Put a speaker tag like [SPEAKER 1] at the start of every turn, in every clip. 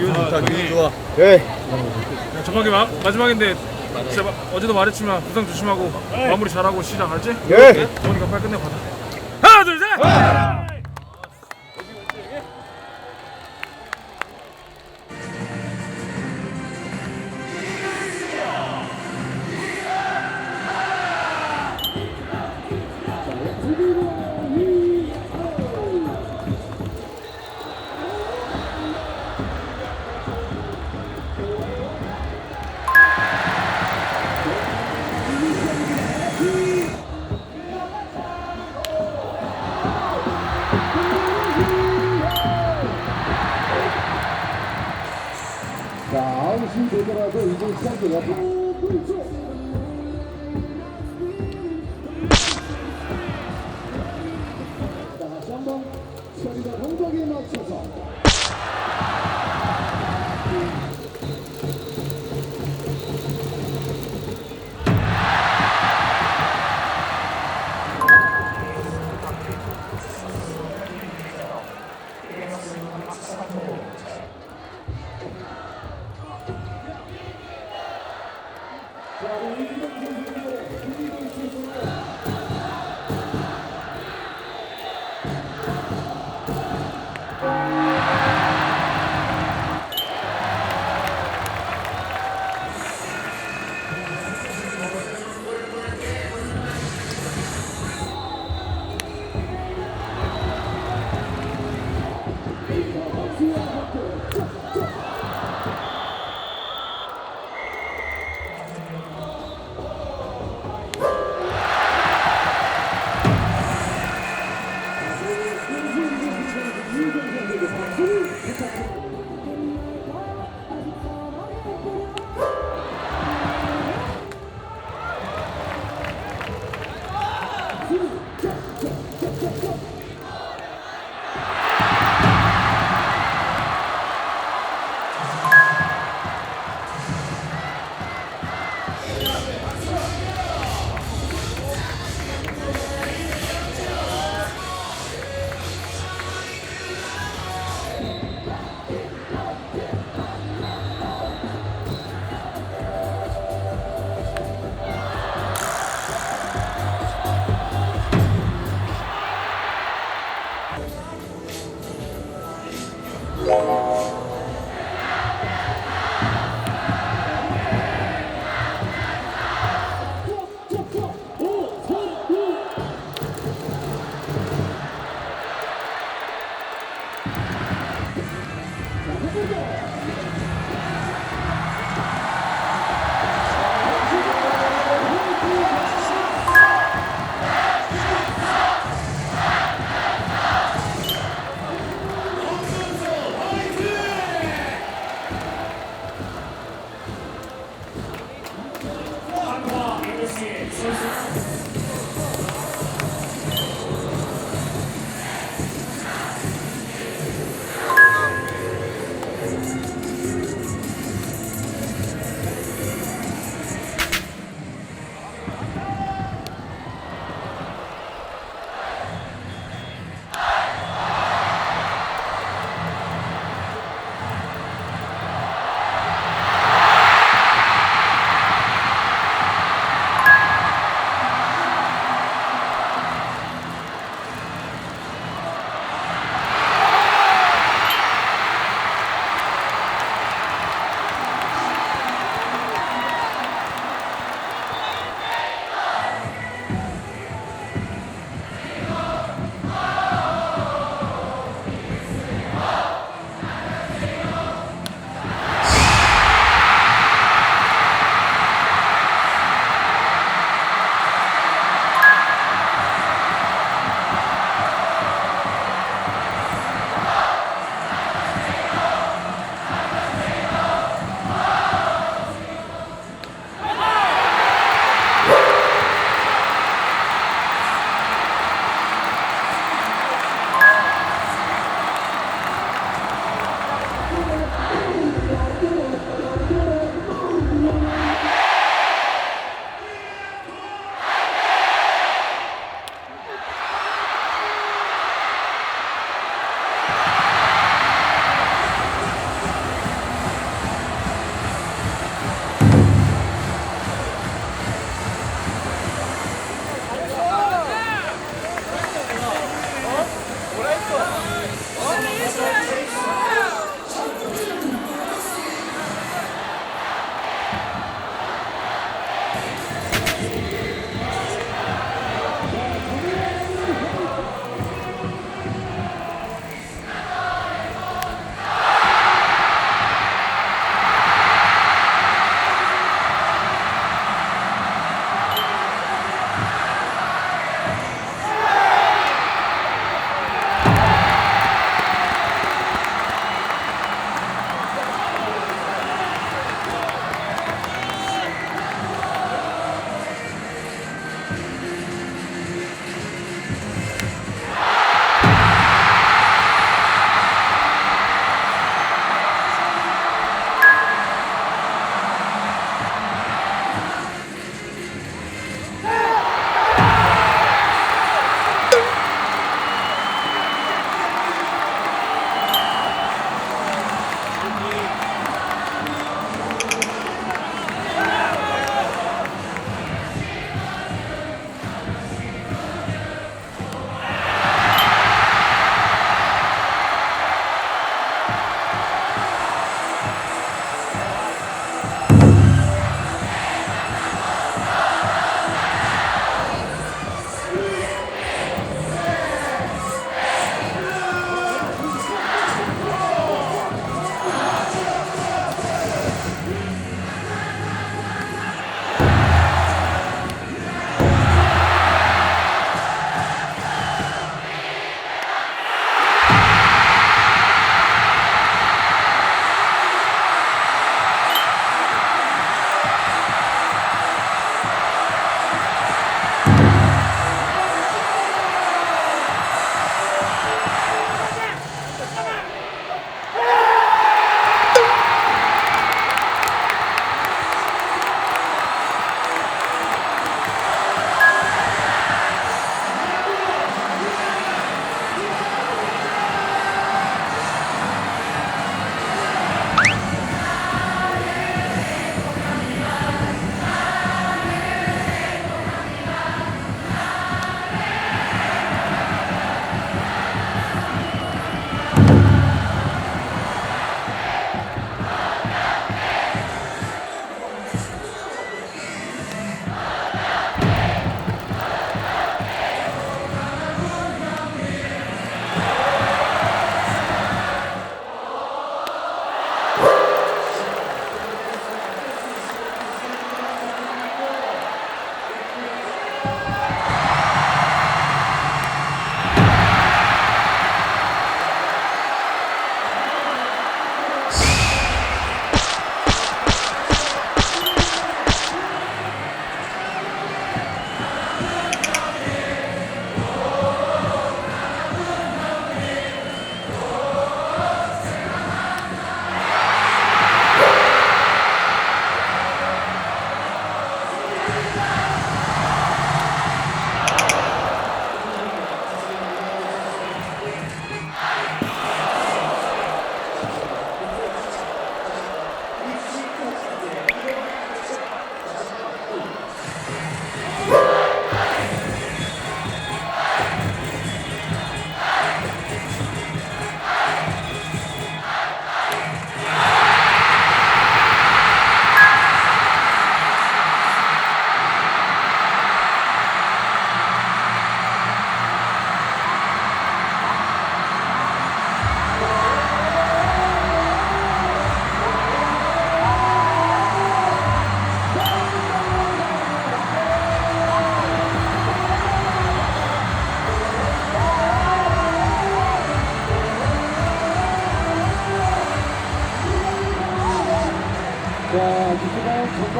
[SPEAKER 1] 기분 좋다 기분 좋아
[SPEAKER 2] 네.
[SPEAKER 3] 정확히 마, 마지막인데 진짜 마- 어제도 말했지만 부상 조심하고 마무리 잘하고 시작 알지?
[SPEAKER 2] 네.
[SPEAKER 3] 좋으니까 빨리 끝내고 가자 하나 둘 셋!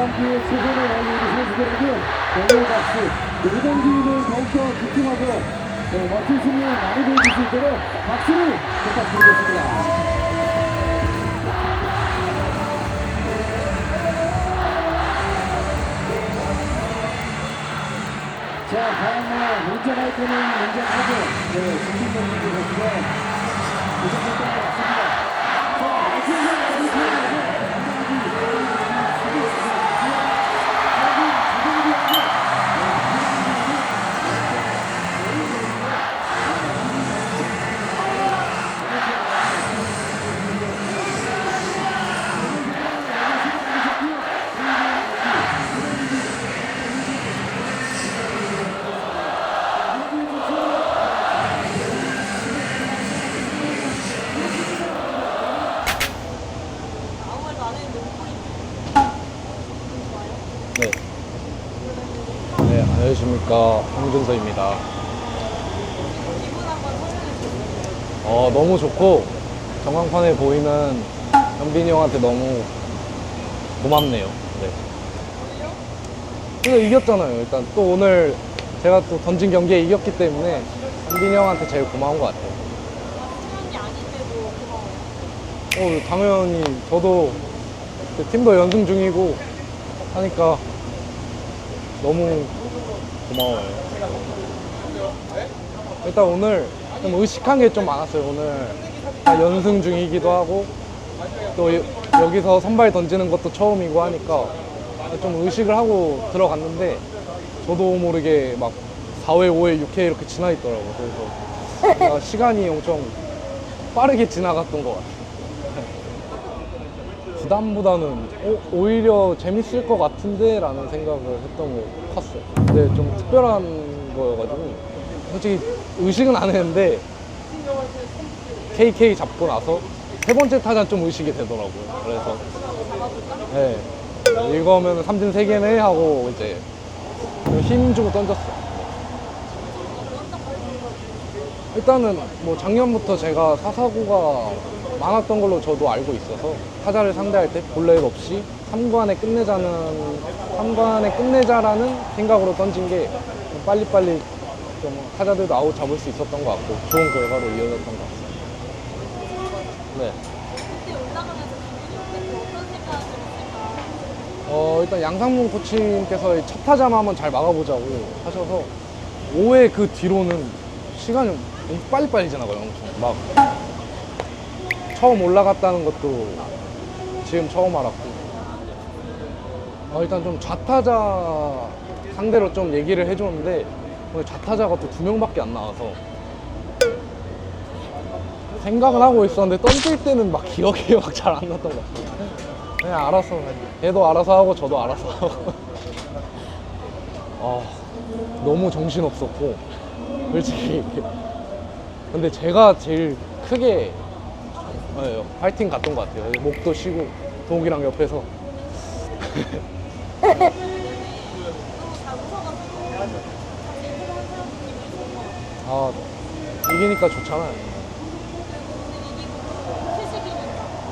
[SPEAKER 4] 전반기에 최선을 다하는 우리 선수들에게 영광의 박수, 이번 기회를 더욱더 집중하고 네, 멋진 승리 많이 보여줄 수 있도록 박수를 부탁드리겠습니다. 자, 다음에 인정할 거는 인정하고, 네, 진심 경기를 거치고, 이정도 것 같습니다. 자, 마지막 우리 팀은
[SPEAKER 1] 네. 네, 안녕하십니까. 황준서입니다. 어, 너무 좋고, 전광판에 보이는 현빈이 형한테 너무 고맙네요. 네. 근데 이겼잖아요. 일단 또 오늘 제가 또 던진 경기에 이겼기 때문에 현빈이 형한테 제일 고마운 것 같아요. 어, 당연히 저도 그 팀도 연승 중이고 하니까 너무 고마워요. 일단 오늘 좀 의식한 게 좀 많았어요. 오늘 다 연승 중이기도 하고 또 여- 여기서 선발 던지는 것도 처음이고 하니까 좀 의식을 하고 들어갔는데 저도 모르게 막 4회, 5회, 6회 이렇게 지나 있더라고요. 그래서 뭔가 시간이 엄청 빠르게 지나갔던 것 같아요. 부담보다는 어, 오히려 재밌을 것 같은데 라는 생각을 했던 게 컸어요. 근데 좀 특별한 거여가지고 솔직히 의식은 안 했는데 KK 잡고 나서 세 번째 타자 좀 의식이 되더라고요. 그래서 네. 이거면 삼진 세 개네 하고 이제 힘 주고 던졌어요. 일단은 뭐 작년부터 제가 사사구가 많았던 걸로 저도 알고 있어서 타자를 상대할 때 볼레일 없이 3관에 끝내자는 3관에 끝내자라는 생각으로 던진 게 빨리빨리 좀 타자들도 아웃 잡을 수 있었던 것 같고 좋은 결과로 이어졌던 것 같습니다. 네.
[SPEAKER 2] 어,
[SPEAKER 1] 일단 양상문 코치님께서 첫 타자만 한번 잘 막아보자고 하셔서 5회 그 뒤로는 시간이 빨리빨리 지나가요, 엄청. 막 처음 올라갔다는 것도 지금 처음 알았고. 어, 일단 좀 좌타자 상대로 좀 얘기를 해줬는데 오늘 좌타자가 또 두 명밖에 안 나와서 생각은 하고 있었는데 던질 때는 막 기억이 막 잘 안 났던 것 같아요. 그냥 알아서 걔도 알아서 하고 저도 알아서 하고 아 너무 정신 없었고 솔직히 근데 제가 제일 크게 네, 파이팅 갔던 것 같아요 목도 쉬고 동욱이랑 옆에서.
[SPEAKER 2] 아
[SPEAKER 1] 이기니까 좋잖아요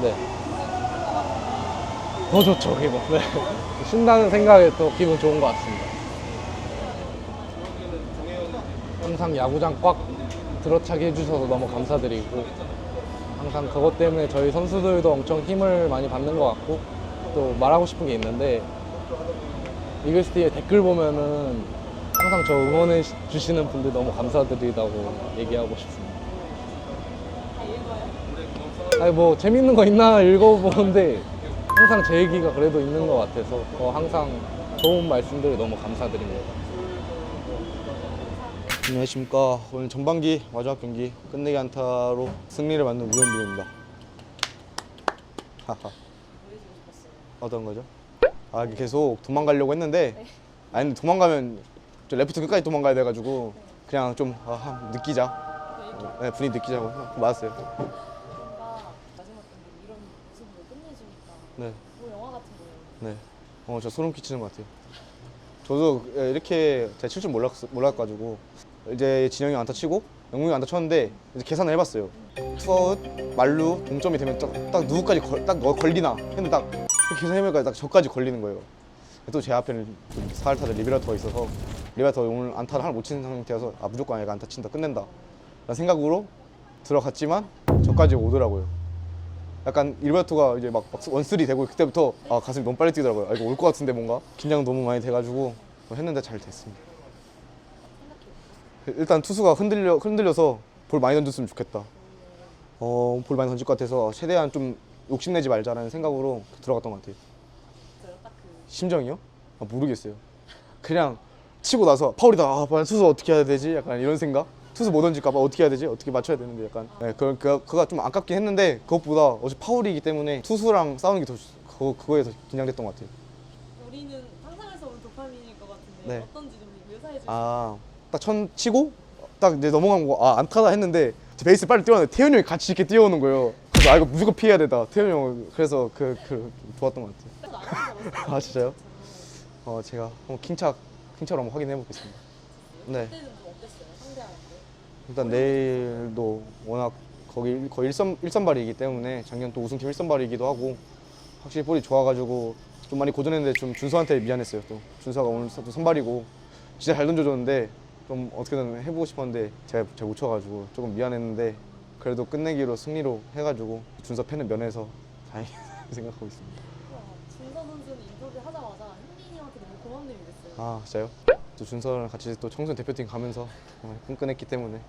[SPEAKER 1] 네. 더 좋죠, 기분. 네. 신나는 생각에 또 기분 좋은 것 같습니다. 항상 야구장 꽉 들어차게 해주셔서 너무 감사드리고, 항상 그것 때문에 저희 선수들도 엄청 힘을 많이 받는 것 같고, 또 말하고 싶은 게 있는데, 이글스티에 댓글 보면은 항상 저 응원해 주시는 분들 너무 감사드리다고 얘기하고 싶습니다. 아니 뭐 재밌는 거 있나 읽어보는데 항상 제 얘기가 그래도 있는 것 같아서 어, 항상 좋은 말씀들 너무 감사드립니다.
[SPEAKER 5] 안녕하십니까. 오늘 전반기 마지막 경기 끝내기 안타로 승리를 만든 우현빈입니다. 하하. 어떤 거죠? 아 이게 계속 도망가려고 했는데 아니 근데 도망가면 저 레프트 끝까지 도망가야 돼가지고 그냥 좀 아, 한 느끼자. 네, 분위기 느끼자고 맞았어요.
[SPEAKER 2] 뭔가 마지막 경기 이런 모습으로 끝내주니까
[SPEAKER 5] 네,
[SPEAKER 2] 뭐 영화 같은 거예요.
[SPEAKER 5] 네. 어, 저 소름 끼치는 것 같아요. 저도 이렇게 제가 칠줄 몰랐, 몰랐가지고 이제 진영이 안타 치고 영웅이 안타 쳤는데 이제 계산을 해봤어요. 투아웃, 말루, 동점이 되면 딱, 딱 누구까지 걸, 딱 너- 걸리나 했는데 딱 계속 헤매가 딱 저까지 걸리는 거예요. 또 제 앞에는 좀 사할 타자 리베라토가 있어서 리베라토 오늘 안타를 하나 못 치는 상태여서 아 무조건 얘가 안타 친다 끝낸다 라는 생각으로 들어갔지만 저까지 오더라고요. 약간 리베라토가 이제 막, 막 원쓰리 되고 그때부터 아 가슴이 너무 빨리 뛰더라고요. 아 이거 올 것 같은데 뭔가 긴장 너무 많이 돼가지고 했는데 잘 됐습니다. 일단 투수가 흔들려 흔들려서 볼 많이 던졌으면 좋겠다. 어, 볼 많이 던질 것 같아서 최대한 좀 욕심내지 말자라는 생각으로 들어갔던 것 같아요. 심정이요? 아, 모르겠어요. 그냥 치고 나서 파울이다. 아, 빨리 투수 어떻게 해야 되지? 약간 이런 생각. 투수 못 던질까 봐 어떻게 해야 되지? 어떻게 맞춰야 되는데 약간. 네, 그, 그, 그가 좀 아깝긴 했는데 그것보다 어제 파울이기 때문에 투수랑 싸우는 게 더 그거, 그거에 더 긴장됐던 것 같아요.
[SPEAKER 2] 우리는 상상에서 온 도파민일 것 같은데
[SPEAKER 5] 네.
[SPEAKER 2] 어떤지 좀 묘사해 주세요.
[SPEAKER 5] 아, 딱 천 치고 딱 이제 넘어간 거, 아, 안 타다 했는데 베이스 빨리 뛰어왔는데 태현이 형이 같이 이렇게 뛰어오는 거예요. 그래서 아, 이거 무조건 피해야 되다. 태현이 형, 그래서 그, 그, 좋았던 것 같아요.
[SPEAKER 2] 안.
[SPEAKER 5] 아, 진짜요? 어, 제가 한번 킹착, 킹착을 한번 확인해 보겠습니다. 네. 일단 내일도 워낙 거기 거의 일선 일선발이기 때문에 작년 또 우승팀 일선발이기도 하고 확실히 볼이 좋아가지고 좀 많이 고전했는데 좀 준서한테 미안했어요. 또 준서가 오늘 또 선발이고 진짜 잘 던져줬는데 좀 어떻게든 해보고 싶었는데 제가 잘 못 쳐가지고 조금 미안했는데 그래도 끝내기로 승리로 해가지고 준서 팬은 면해서 다행히 생각하고 있습니다.
[SPEAKER 2] 준서 선수는 인터뷰 하자마자 현민이 형한테 너무 고맙네요 이랬어요.
[SPEAKER 5] 아 진짜요? 또 준서랑 같이 또 청소년 대표팀 가면서 정말 끈끈했기 때문에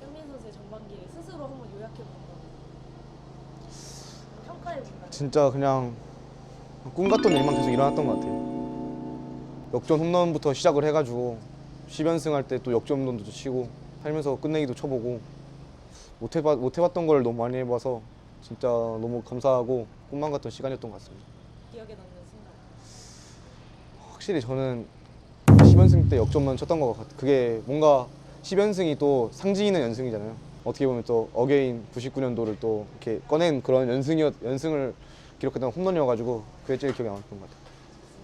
[SPEAKER 2] 현민 선수의 전반기를 스스로 한번 요약해 본다면 평가해 본다면
[SPEAKER 5] 진짜 그냥 꿈 같던 일만 계속 일어났던 것 같아요. 역전 홈런부터 시작을 해가지고 10연승 할 때 또 역전 홈런도 치고 살면서 끝내기도 쳐보고 못 해봐 못 해봤던 걸 너무 많이 해봐서 진짜 너무 감사하고 꿈만 같던 시간이었던 것 같습니다.
[SPEAKER 2] 기억에 남는 순간.
[SPEAKER 5] 확실히 저는 10연승 때 역전만 쳤던 것 같아요. 그게 뭔가 10연승이 또 상징 있는 연승이잖아요. 어떻게 보면 또 어게인 99년도를 또 이렇게 꺼낸 그런 연승이었 연승을 기록했던 홈런이어가지고 그게 제일 기억에 남았던 것 같아요.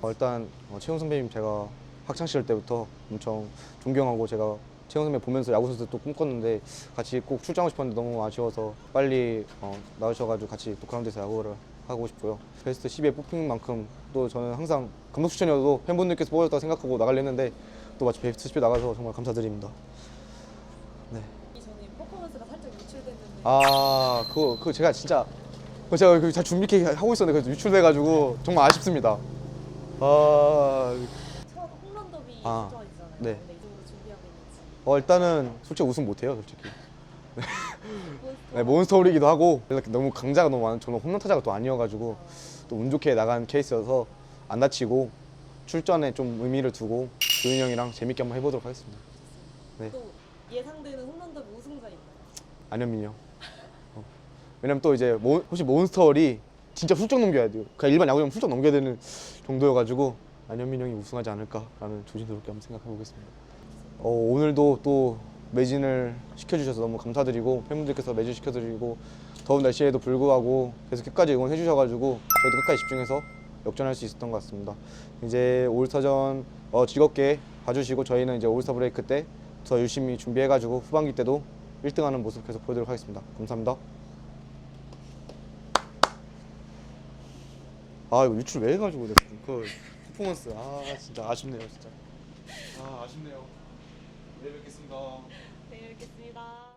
[SPEAKER 5] 어, 일단 어, 최용 선배님 제가 학창 시절 때부터 엄청 존경하고 제가 최용 선배 보면서 야구 선수 또 꿈꿨는데 같이 꼭 출장하고 싶었는데 너무 아쉬워서 빨리 어, 나오셔가지고 같이 또 그라운드에서 야구를 하고 싶고요. 베스트 10에 뽑힌 만큼 또 저는 항상 감독 추천이어도 팬분들께서 뽑아줬다고 생각하고 나가려 했는데 또 마치 베스트 10에 나가서 정말 감사드립니다.
[SPEAKER 2] 이 전에 퍼포먼스가 살짝 유출됐는데
[SPEAKER 5] 아 그거 그거 제가 진짜 그거 제가 그잘 준비 하고 있었는데 그래서 유출돼가지고 정말 아쉽습니다. 아 아,
[SPEAKER 2] 걱정이잖아요.
[SPEAKER 5] 네.
[SPEAKER 2] 근데 이 정도 준비하고 있는지.
[SPEAKER 5] 어, 일단은 솔직히 우승 못해요 솔직히.
[SPEAKER 2] 몬스터.
[SPEAKER 5] 네, 몬스터홀이기도 하고 이렇게 너무 강자가 너무 많은 저는 홈런 타자가 또 아니어가지고 또 운 좋게 나간 케이스여서 안 다치고 출전에 좀 의미를 두고 조윤이 형이랑 재밌게 한번 해보도록 하겠습니다. 네.
[SPEAKER 2] 또 예상되는 홈런 더비 우승자 있나요?
[SPEAKER 5] 안현민이 형. 어. 왜냐면 또 이제 모, 혹시 몬스터홀이 진짜 훌쩍 넘겨야 돼요. 그냥 일반 야구장 훌쩍 넘겨야 되는 정도여가지고 안현민 형이 우승하지 않을까라는 조심스럽게 한번 생각해 보겠습니다. 어, 오늘도 또 매진을 시켜주셔서 너무 감사드리고 팬분들께서 매진 시켜드리고 더운 날씨에도 불구하고 계속 끝까지 응원해 주셔가지고 저희도 끝까지 집중해서 역전할 수 있었던 것 같습니다. 이제 올스타전 어, 즐겁게 봐주시고 저희는 이제 올스타 브레이크 때 더 열심히 준비해가지고 후반기 때도 1등하는 모습 계속 보여드리도록 하겠습니다. 감사합니다. 아 이거 유출 왜 해가지고 내가 그 퍼포먼스. 아 진짜 아쉽네요 진짜. 아 아쉽네요. 내일 뵙겠습니다.
[SPEAKER 2] 네, 뵙겠습니다.